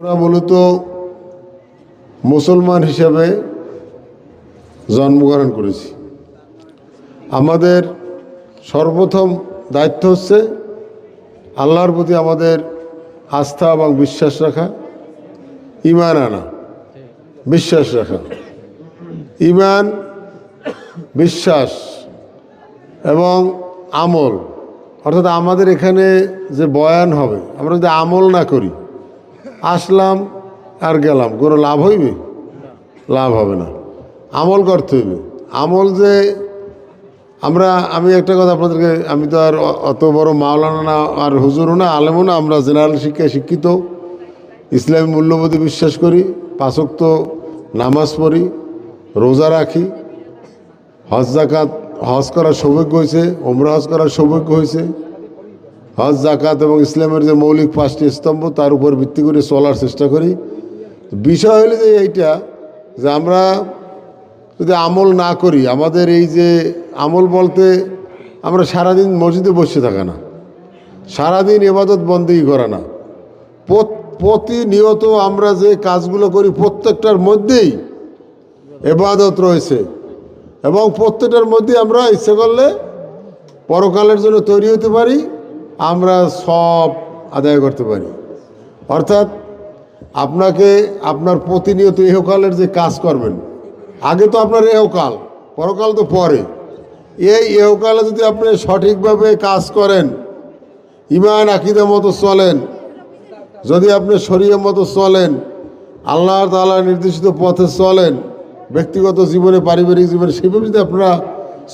আমরা মূলত মুসলমান হিসাবে জন্মগ্রহণ করেছি। আমাদের সর্বপ্রথম দায়িত্ব হচ্ছে আল্লাহর প্রতি আমাদের আস্থা এবং বিশ্বাস রাখা ইমান আনা, বিশ্বাস রাখা। ইমান বিশ্বাস এবং আমল। অর্থাৎ আমাদের এখানে যে বয়ান হবে, আমরা যদি আমল না করি আসলাম আর গেলাম। কোনো লাভ হইবে? লাভ হবে না। আমল করতে হইবে। আমল যে আমরা, আমি একটা কথা আপনাদেরকে, আমি তো আর অত বড় মাওলানা না, আর হুজুরও না, আলেমও না, আমরা জেনারেল শিক্ষায় শিক্ষিত। ইসলামী মূল্যবোধে বিশ্বাস করি পাঁচক্ত নামাজ পড়ি, রোজা রাখি, হজ জাকাত, হজ করার সৌভাগ্য হয়েছে ওমরা হজ করার সৌভাগ্য হয়েছে হজ জাকাত এবং ইসলামের যে মৌলিক পাঁচটি স্তম্ভ, তার উপর ভিত্তি করে চলার চেষ্টা করি। বিষয় হলো যে এইটা, যে আমরা যদি আমল না করি, আমাদের এই যে আমল বলতে আমরা সারাদিন মসজিদে বসে থাকা না, সারাদিন এবাদত বন্দেই করা না। প্রতিনিয়ত আমরা যে কাজগুলো করি, প্রত্যেকটার মধ্যেই এবাদত রয়েছে এবং প্রত্যেকটার মধ্যে আমরা ইচ্ছে করলে পরকালের জন্য তৈরি হতে পারি। আমরা সব আদায় করতে পারি। অর্থাৎ আপনাকে আপনার প্রতিনিয়ত ইহকালের যে কাজ করবেন, আগে তো আপনার এহকাল, পরকাল তো পরে। এই এহকালে যদি আপনি সঠিকভাবে কাজ করেন ইমান আকিদের মতো চলেন, যদি আপনি শরীরের মতো চলেন, আল্লাহ তাআলা নির্দেশিত পথে চলেন, ব্যক্তিগত জীবনে, পারিবারিক জীবনে, সেভাবে যদি আপনারা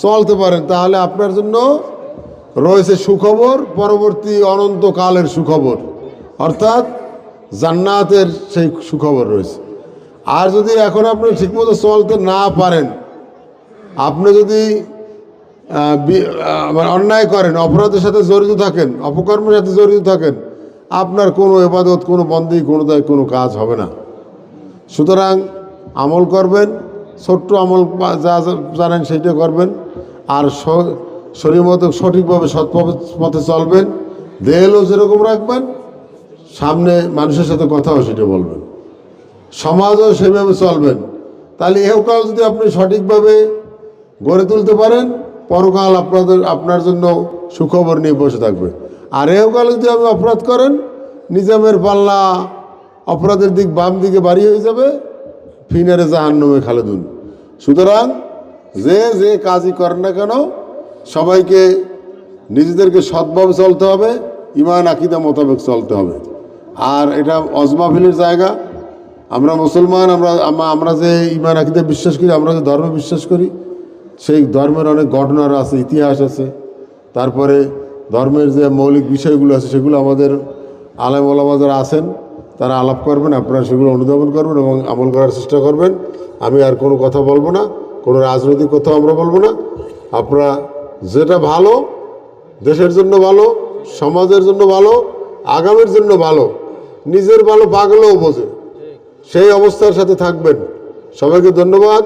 চলতে পারেন, তাহলে আপনার জন্য রয়েছে সুখবর, পরবর্তী অনন্তকালের সুখবর। অর্থাৎ জান্নাতের সেই সুখবর রয়েছে। আর যদি এখন আপনি ঠিকমতো চলতে না পারেন, আপনি যদি মানে অন্যায় করেন, অপরাধের সাথে জড়িত থাকেন, অপকর্মের সাথে জড়িত থাকেন, আপনার কোনো এবাদত, কোনো বন্দি, কোনো দায়, কোনো কাজ হবে না। সুতরাং আমল করবেন, ছোট্ট আমল যা জানেন সেইটা করবেন। আর স- শরীর মতো সঠিকভাবে সৎ পথে চলবেন দেহলও যেরকম রাখবেন, সামনে মানুষের সাথে কথাও সেটা বলবেন। সমাজও সেভাবে চলবেন। তাহলে এহকাল যদি আপনি সঠিকভাবে গড়ে তুলতে পারেন, পরকাল আপনাদের আপনার জন্য সুখবর নিয়ে বসে থাকবে। আর এহকাল যদি আপনি অপরাধ করেন, নিজামের পাল্লা অপরাধের দিক বাম দিকে বাড়ি হয়ে যাবে, ফিনারে জাহান্নমে খালেদুন। সুতরাং যে যে কাজই করেন না কেন সবাইকে নিজেদেরকে সৎভাবে চলতে হবে ইমান আকিদা মোতাবেক চলতে হবে। আর এটা অজমাফিলের জায়গা। আমরা মুসলমান, আমরা আমরা যে ইমান আকিদে বিশ্বাস করি, আমরা যে ধর্মে বিশ্বাস করি, সেই ধর্মের অনেক ঘটনার আছে, ইতিহাস আছে। তারপরে ধর্মের যে মৌলিক বিষয়গুলো আছে, সেগুলো আমাদের আলেম ওলামা যারা আছেন, তারা আলাপ করবেন, আপনারা সেগুলো অনুধাবন করবেন এবং আমল করার চেষ্টা করবেন। আমি আর কোনো কথা বলব না, কোনো রাজনৈতিক কথা আমরা বলব না। আপনারা যেটা ভালো, দেশের জন্য ভালো, সমাজের জন্য ভালো, আগামীর জন্য ভালো, নিজের ভালো পাগলেও বোঝে। সেই অবস্থার সাথে থাকবেন। সবাইকে ধন্যবাদ।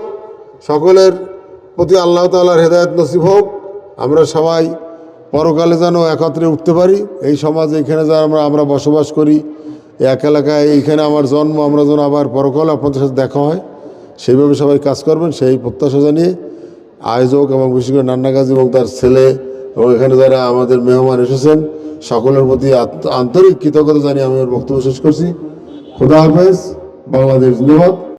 সকলের প্রতি আল্লাহ তাআলার হেদায়ত নসিব হোক। আমরা সবাই পরকালে যেন একত্রে উঠতে পারি। এই সমাজে এখানে যারা আমরা আমরা বসবাস করি, এক এলাকায় এইখানে আমার জন্ম, আমরা যেন আবার পরকাল আপনাদের সাথে দেখা হয়, সেইভাবে সবাই কাজ করবেন, সেই প্রত্যাশা জানিয়ে আয়োজক এবং বিশেষ করে নান্না গাজী এবং তার ছেলে এবং এখানে যারা আমাদের মেহমান এসেছেন, সকলের প্রতি আন্তরিক কৃতজ্ঞতা জানিয়ে আমি বক্তব্য শেষ করছি। খুদা হাফেজ, বাংলাদেশ জিন্দাবাদ।